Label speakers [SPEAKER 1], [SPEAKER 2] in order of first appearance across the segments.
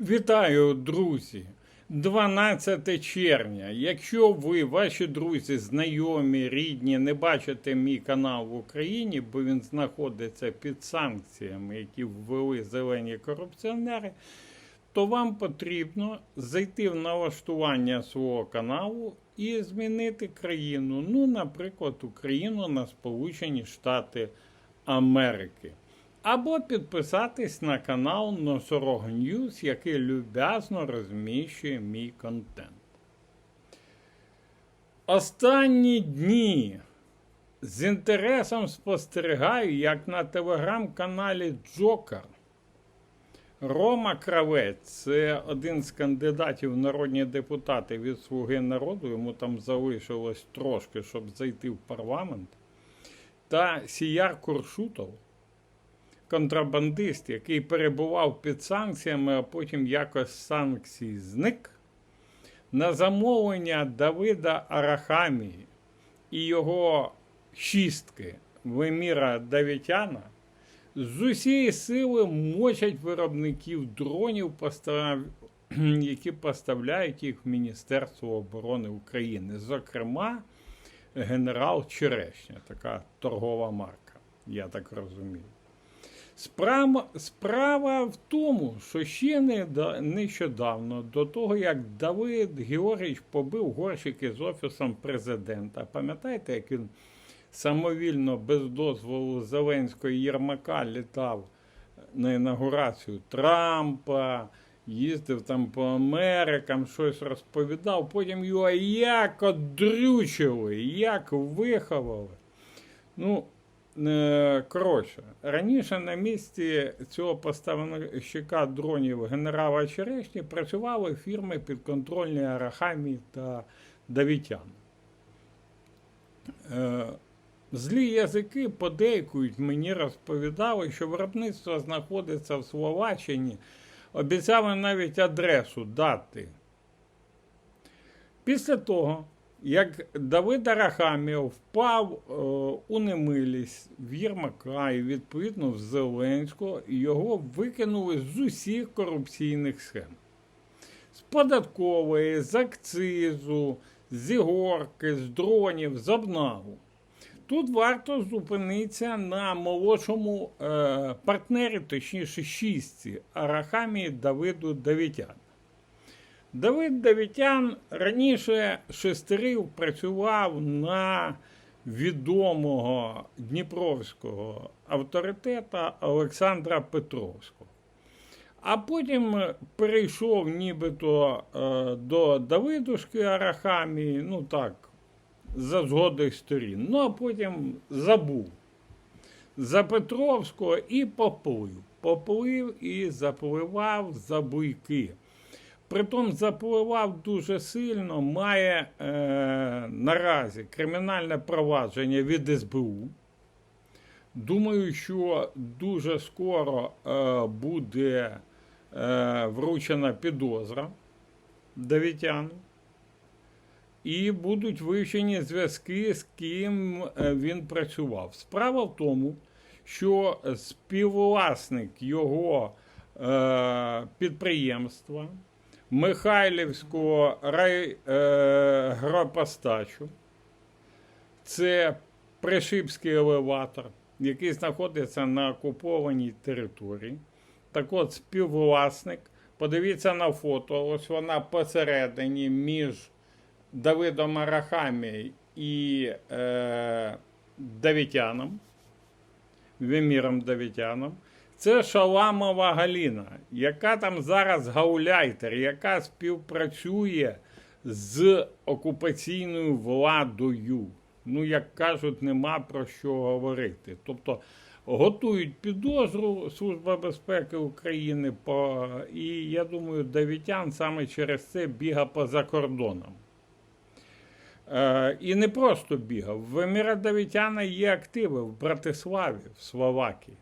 [SPEAKER 1] Вітаю, друзі! 12 червня. Якщо ви, ваші друзі, знайомі, рідні, не бачите мій канал в Україні, бо він знаходиться під санкціями, які ввели зелені корупціонери, то вам потрібно зайти в налаштування свого каналу і змінити країну. Ну, наприклад, Україну на Сполучені Штати Америки. Або підписатись на канал Носорог Ньюс, який люб'язно розміщує мій контент. Останні дні з інтересом спостерігаю, як на телеграм-каналі Джокер. Рома Кравець, це один з кандидатів в народні депутати від Слуги народу, йому там залишилось трошки, щоб зайти в парламент, та Сіяр Куршутов контрабандист, який перебував під санкціями, а потім якось з санкцій зник, на замовлення Давида Арахамії і його шістки Веміра Давітяна з усієї сили мочать виробників дронів, які поставляють їх в Міністерство оборони України. Зокрема, генерал Черешня, така торгова марка, я так розумію. Справа, справа в тому, що ще не, да- нещодавно, до того, як Давид Георгійович побив горщики з офісом президента, пам'ятаєте, як він самовільно, без дозволу Зеленського Єрмака літав на інаугурацію Трампа, їздив там по Америкам, щось розповідав, потім його як одрючили, як виховали. Ну, Коротше, раніше на місці цього поставщика дронів генерала Черешні працювали фірми підконтрольні Арахамі та Давітян. Е, Злі язики подейкують, мені розповідали, що виробництво знаходиться в Словаччині. Обіцяли навіть адресу дати. Після того, як Давид Арахамія впав е, у немилість в Єрмака і відповідно в Зеленського, його викинули з усіх корупційних схем. З податкової, з акцизу, з ігорки, з дронів, з обнагу. Тут варто зупинитися на молодшому е, партнері, точніше шістці Арахамії Давиду Давітян. Давид Давітян раніше шестерив працював на відомого дніпровського авторитета Олександра Петровського. А потім перейшов нібито е, до Давидушки Арахамії, ну так, за згодою сторін. Ну а потім забув за Петровського і поплив. Поплив і запливав за буйки. Притом запливав дуже сильно, має е, наразі кримінальне провадження від СБУ. Думаю, що дуже скоро е, буде е, вручена підозра Давітяну. І будуть вивчені зв'язки, з ким е, він працював. Справа в тому, що співвласник його е, підприємства. Михайлівського райгропостачу. Це Пришипський елеватор, який знаходиться на окупованій території. Так от, співвласник, подивіться на фото, ось вона посередині між Давидом Арахамі і е, Давітяном, Веміром Давітяном. Це Шаламова Галіна, яка там зараз гауляйтер, яка співпрацює з окупаційною владою. Ну, як кажуть, нема про що говорити. Тобто готують підозру Служба безпеки України, по, і я думаю, Давітян саме через це біга по закордонам. Е, і не просто бігав. В Еміра Давітяна є активи в Братиславі, в Словакії.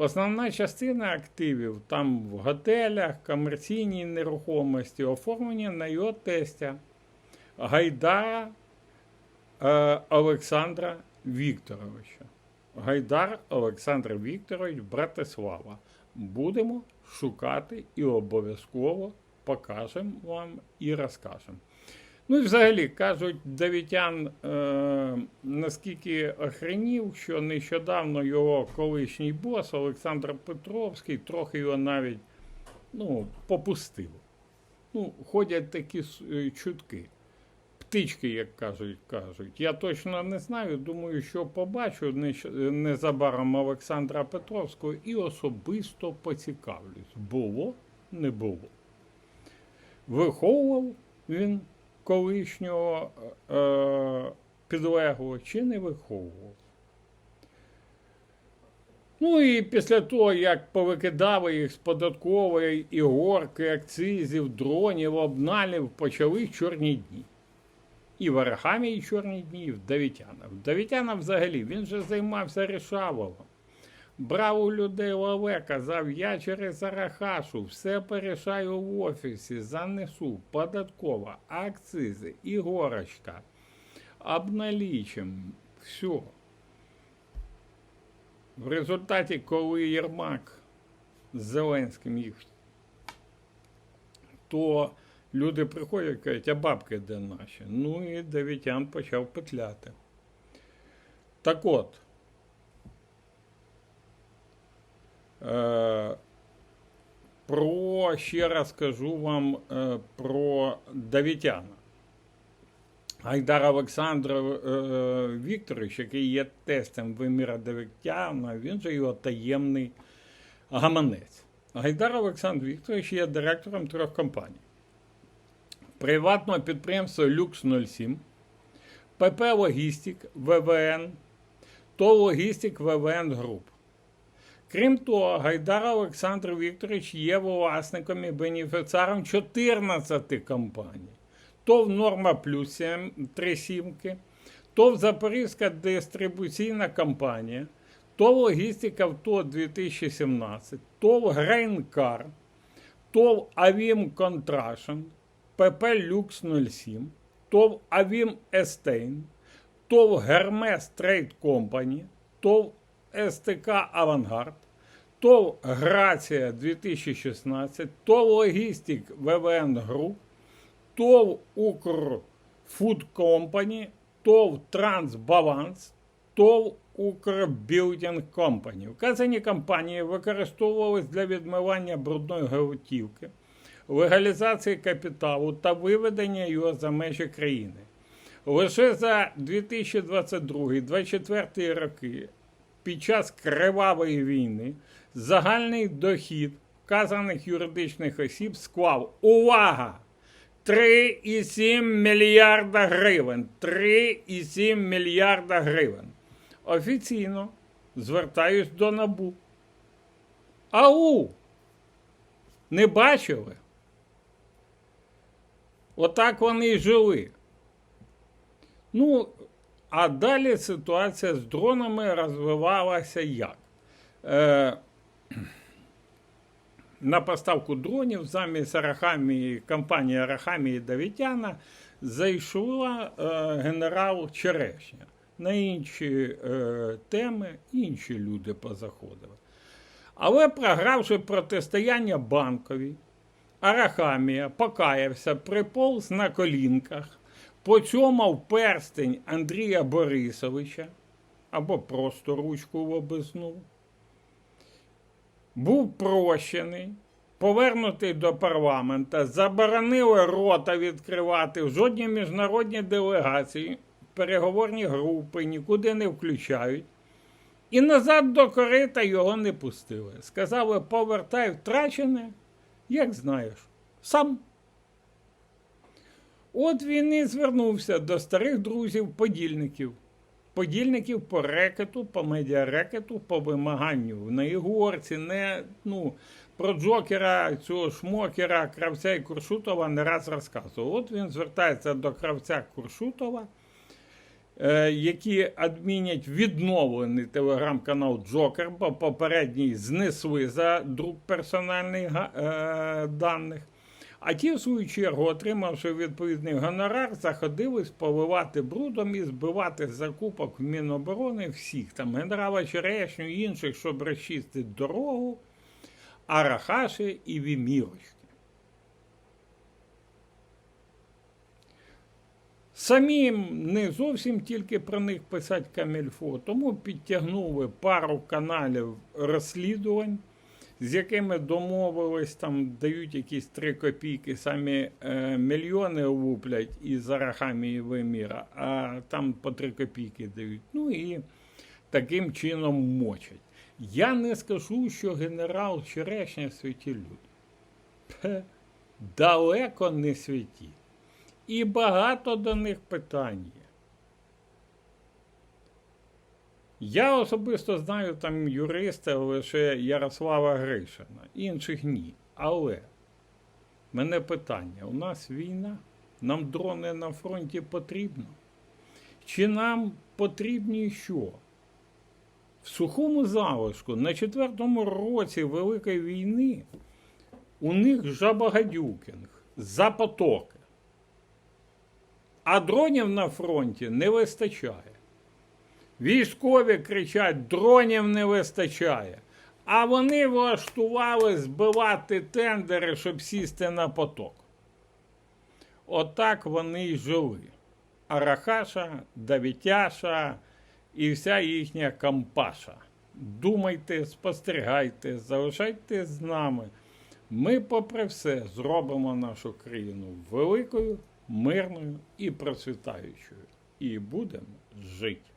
[SPEAKER 1] Основна частина активів там в готелях, комерційній нерухомості оформлені на його тестя Гайдара е, Олександра Вікторовича. Гайдар Олександр Вікторович Братислава. будемо шукати і обов'язково покажемо вам і розкажемо. Ну і взагалі кажуть, Давітян е, наскільки охренів, що нещодавно його колишній бос Олександр Петровський трохи його навіть ну, попустив. Ну, ходять такі е, чутки. Птички, як кажуть, кажуть. Я точно не знаю. Думаю, що побачу незабаром Олександра Петровського і особисто поцікавлюсь. Було, не було. Виховував він колишнього е, підлеглого чи не виховував. Ну і після того, як повикидали їх з податкової ігорки, акцизів, дронів, обналів, почали чорні дні. І в Арахамі і чорні дні, і в Давітяна. В Давітяна взагалі він же займався рішаволом. Брав у людей лаве, казав, я через Арахашу все порішаю в офісі, занесу, податкова, акцизи, ігорочка, обналічим, все. В результаті, коли Єрмак з Зеленським їх, то люди приходять і кажуть, а бабки де наші? Ну і Давітян почав петляти. Так от. Е, про ще раз кажу вам е, про Давітяна. Гайдар Олександр е, Вікторович, який є тестем Виміра Давітяна, він же його таємний гаманець. Гайдар Олександр Вікторович є директором трьох компаній: приватного підприємства Люкс 07, ПП Логістик ВВН, ТО Логістик ВВН Груп. Крім того, Гайдар Олександр Вікторович є власником і бенефіціаром 14 компаній. ТОВ Норма Плюс 7, 3 сімки, ТОВ Запорізька дистрибуційна компанія, ТОВ Логістика ВТО 2017, ТОВ Грейнкар, ТОВ Авім Контрашен, ПП Люкс 07, ТОВ Авім Естейн, ТОВ Гермес Трейд Компані, ТОВ СТК Авангард, ТОВ Грація 2016, ТОВ Логістик ВВН Груп, ТОВ Укр Фуд Компані, ТОВ Трансбаланс, ТОВ Укрбілдинг Компані. Вказані компанії використовувались для відмивання брудної готівки, легалізації капіталу та виведення його за межі країни. Лише за 2022-2024 роки під час кривавої війни загальний дохід вказаних юридичних осіб склав увага! 3,7 мільярда гривень. 3,7 мільярда гривень. Офіційно звертаюсь до НАБУ. Ау! Не бачили? Отак вони і жили. Ну, а далі ситуація з дронами розвивалася як? Е, на поставку дронів замість Арахамії, компанії Арахамії Давітяна зайшла е, генерал Черешня. На інші е, теми інші люди позаходили. Але програвши протистояння банковій, Арахамія покаявся, приповз на колінках, поцьомав перстень Андрія Борисовича або просто ручку лобизнув був прощений, повернутий до парламента, заборонили рота відкривати в жодні міжнародні делегації, переговорні групи нікуди не включають. І назад до корита його не пустили. Сказали, повертай втрачене, як знаєш, сам. От він і звернувся до старих друзів-подільників подільників по рекету, по медіарекету, по вимаганню на Ігорці, не ну, про Джокера, цього шмокера, кравця і Куршутова не раз розказував. От він звертається до кравця Куршутова, е, які адмінять відновлений телеграм-канал Джокер, бо попередній знесли за друк персональних е, даних. А ті, в свою чергу, отримавши відповідний гонорар, заходились поливати брудом і збивати з закупок в Міноборони всіх, там генерала Черешню і інших, щоб розчистити дорогу. Арахаші і Вімірочки. Самим не зовсім тільки про них писати камельфо, тому підтягнули пару каналів розслідувань, з якими домовились, там дають якісь три копійки, самі е, мільйони луплять із Арахамі і Веміра, а там по три копійки дають. Ну і таким чином мочать. Я не скажу, що генерал Черешня святі люди. Далеко не святі. І багато до них питань є. Я особисто знаю там юриста лише Ярослава Гришина, інших ні. Але мене питання: у нас війна, нам дрони на фронті потрібно? Чи нам потрібні що? В сухому залишку на четвертому році Великої війни у них жабагадюкінг за потоки. А дронів на фронті не вистачає. Військові кричать, дронів не вистачає. А вони влаштували збивати тендери, щоб сісти на поток. Отак вони й жили. Арахаша, Давітяша і вся їхня кампаша. Думайте, спостерігайте, залишайтесь з нами. Ми, попри все, зробимо нашу країну великою, мирною і процвітаючою. І будемо жити.